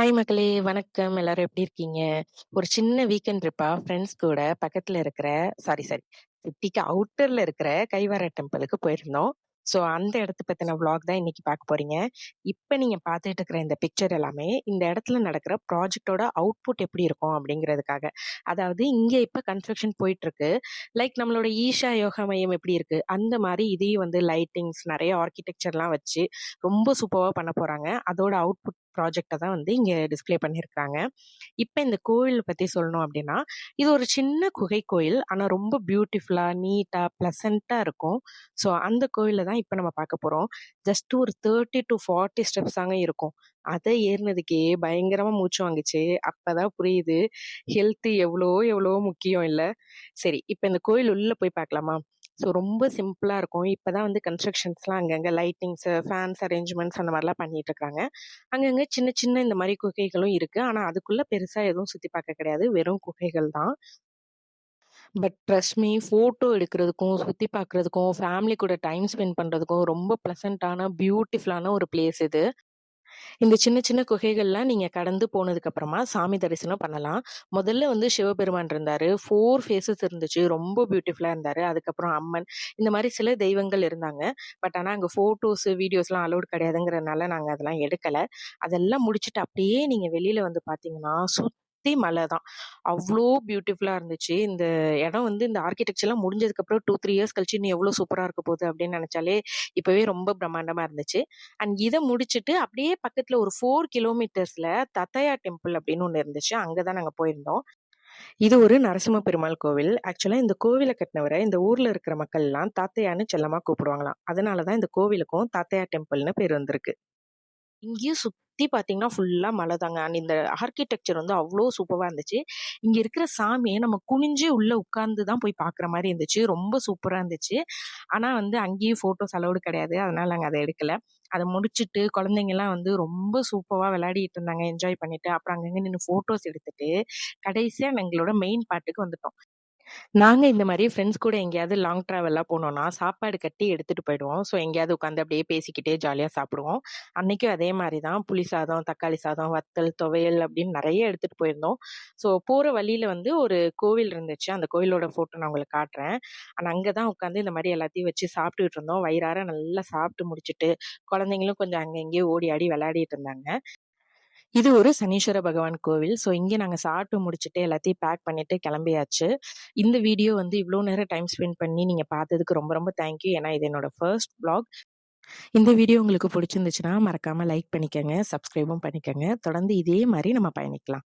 Hi மக்களே! வணக்கம். எல்லாரும் எப்படி இருக்கீங்க? ஒரு சின்ன வீக்கெண்ட் ட்ரிப்பா ஃப்ரெண்ட்ஸ் கூட பக்கத்துல இருக்கிற சாரி சாரி சிட்டிக்கு அவுட்டர்ல இருக்கிற கைவாரா டெம்பிளுக்கு போயிருந்தோம். ஸோ அந்த இடத்த பத்தின விளாக் தான் இன்னைக்கு பார்க்க போறீங்க. இப்போ நீங்க பார்த்துட்டு இருக்கிற இந்த பிக்சர் எல்லாமே இந்த இடத்துல நடக்கிற ப்ராஜெக்ட்டோட அவுட்புட் எப்படி இருக்கும் அப்படிங்கிறதுக்காக. அதாவது இங்க இப்போ கன்ஸ்ட்ரக்ஷன் போயிட்டு இருக்கு. லைக் நம்மளோட ஈஷா யோகா மையம் எப்படி இருக்கு? அந்த மாதிரி இதையும் வந்து லைட்டிங்ஸ் நிறைய ஆர்க்கிடெக்சர்லாம் வச்சு ரொம்ப சூப்பராக பண்ண போறாங்க. அதோட அவுட்புட் ப்ராஜெக்டை தான் வந்து இங்கே டிஸ்ப்ளே பண்ணியிருக்காங்க. இப்போ இந்த கோயில் பற்றி சொல்லணும் அப்படின்னா, இது ஒரு சின்ன குகை கோயில். ஆனால் ரொம்ப பியூட்டிஃபுல்லாக நீட்டாக ப்ளசண்ட்டாக இருக்கும். ஸோ அந்த கோயிலில் தான் இப்போ நம்ம பார்க்க போகிறோம் ஜஸ்ட் ஒரு 30-40 ஸ்டெப்ஸ் தாங்க இருக்கும். அதை ஏறினதுக்கே பயங்கரமாக மூச்சு வாங்குச்சு. அப்போ தான் புரியுது, ஹெல்த்து எவ்வளோ எவ்வளோ முக்கியம் இல்லை சரி, இப்போ இந்த கோயில் உள்ளே போய் பார்க்கலாமா? ஸோ ரொம்ப சிம்பிளா இருக்கும். இப்பதான் வந்து கன்ஸ்ட்ரக்ஷன்ஸ்லாம் அங்கங்கே லைட்டிங்ஸ், ஃபேன்ஸ் அரேஞ்ச்மெண்ட்ஸ் அந்த மாதிரிலாம் பண்ணிட்டு இருக்காங்க. அங்கங்கே சின்ன சின்ன இந்த மாதிரி குகைகளும் இருக்கு. ஆனா அதுக்குள்ள பெருசா எதுவும் சுத்தி பார்க்க கிடையாது. வெறும் குகைகள் தான். பட் ட்ரஸ்ட் மீ ஃபோட்டோ எடுக்கிறதுக்கும், சுத்தி பார்க்குறதுக்கும், ஃபேமிலி கூட டைம் ஸ்பெண்ட் பண்றதுக்கும் ரொம்ப ப்ளசண்ட்டான பியூட்டிஃபுல்லான ஒரு பிளேஸ் இது. இந்த சின்ன சின்ன குகைகள்லாம் நீங்க கடந்து போனதுக்கு அப்புறமா சாமி தரிசனம் பண்ணலாம். முதல்ல வந்து சிவபெருமான் இருந்தாரு. ஃபோர் ஃபேஸஸ் இருந்துச்சு. ரொம்ப பியூட்டிஃபுல்லா இருந்தாரு. அதுக்கப்புறம் அம்மன் இந்த மாதிரி சில தெய்வங்கள் இருந்தாங்க. பட் ஆனா அங்க ஃபோட்டோஸ், வீடியோஸ்லாம் அலௌட் கிடையாதுங்கிறதுனால நாங்க அதெல்லாம் எடுக்கல. அதெல்லாம் முடிச்சுட்டு அப்படியே நீங்க வெளியில வந்து பார்த்தீங்கன்னா, சுத்தி மலை தான். அவ்ளோ பியூட்டிஃபுல்லா இருந்துச்சு. இந்த இடம் வந்து இந்த ஆர்க்கிடெக்சர்லாம் முடிஞ்சதுக்கப்புறம் 2, 3 இயர்ஸ் கழிச்சு இன்னும் எவ்வளோ சூப்பரா இருக்க போகுது அப்படின்னு நெனச்சாலே இப்பவே ரொம்ப பிரம்மாண்டமா இருந்துச்சு. அண்ட் இத முடிச்சுட்டு அப்படியே பக்கத்துல ஒரு 4 கிலோமீட்டர்ஸ்ல தத்தையா டெம்பிள் அப்படின்னு ஒண்ணு இருந்துச்சு. அங்க தான் நாங்க போயிருந்தோம். இது ஒரு நரசிம்ம பெருமாள் கோவில். ஆக்சுவலா இந்த கோவில கட்டினவர இந்த ஊர்ல இருக்கிற மக்கள்லாம் தாத்தையான்னு செல்லமா கூப்பிடுவாங்களாம். அதனால தான் இந்த கோவிலுக்கும் தாத்தையா டெம்பிள்னு பேர் வந்திருக்கு. இங்கேயும் சுற்றி பார்த்தீங்கன்னா, ஃபுல்லாக மலை தாங்க. அண்ட் இந்த ஆர்க்கிடெக்சர் வந்து அவ்வளோ சூப்பராக இருந்துச்சு. இங்கே இருக்கிற சாமியை நம்ம குனிஞ்சு உள்ளே உட்கார்ந்து தான் போய் பார்க்குற மாதிரி இருந்துச்சு. ரொம்ப சூப்பராக இருந்துச்சு. ஆனால் வந்து அங்கேயும் ஃபோட்டோஸ் அலௌடு கிடையாது. அதனால் நாங்கள் அதை எடுக்கலை அதை முடிச்சுட்டு குழந்தைங்கலாம் வந்து ரொம்ப சூப்பராக விளையாடிட்டு இருந்தாங்க. என்ஜாய் பண்ணிட்டு. அப்புறம் அங்கங்கே நின்று ஃபோட்டோஸ் எடுத்துட்டு, கடைசியாக எங்களோட மெயின் பாட்டுக்கு வந்துட்டோம். நாங்க இந்த மாரி ஃப்ரெண்ட்ஸ் கூட எங்கேயாவது லாங் டிராவல்லாம் போனோம்னா, சாப்பாடு கட்டி எடுத்துட்டு போயிடுவோம். ஸோ எங்கேயாவது உட்காந்து அப்படியே பேசிக்கிட்டே ஜாலியா சாப்பிடுவோம். அன்னைக்கும் அதே மாரி தான் புளி சாதம், தக்காளி சாதம், வத்தல், துவையல் அப்படின்னு நெறைய எடுத்துட்டு போயிருந்தோம். ஸோ போற வழியில வந்து ஒரு கோவில் இருந்துச்சு. அந்த கோவிலோட ஃபோட்டோ நான் உங்களுக்கு காட்டுறேன். ஆனால் அங்க தான் உட்காந்து இந்த மாரி எல்லாத்தையும் வச்சு சாப்பிட்டுட்டு இருந்தோம். வயிறார நல்லா சாப்பிட்டு முடிச்சுட்டு, குழந்தைங்களும் கொஞ்சம் அங்க இங்கேயும் ஓடி ஆடி விளையாடிட்டு இருந்தாங்க. இது ஒரு சனீஸ்வர பகவான் கோவில். ஸோ இங்கே நாங்கள் சாப்பிட்டு முடிச்சுட்டு எல்லாத்தையும் பேக் பண்ணிட்டு கிளம்பியாச்சு. இந்த வீடியோ வந்து இவ்வளோ நேரம் டைம் ஸ்பெண்ட் பண்ணி நீங்கள் பார்த்ததுக்கு ரொம்ப ரொம்ப தேங்க் யூ. ஏன்னா இது என்னோட ஃபர்ஸ்ட் பிளாக் இந்த வீடியோ உங்களுக்கு பிடிச்சிருந்துச்சுன்னா மறக்காமல் லைக் பண்ணிக்கோங்க சப்ஸ்கிரைபும் பண்ணிக்கோங்க தொடர்ந்து இதே மாதிரி நம்ம பயணிக்கலாம்.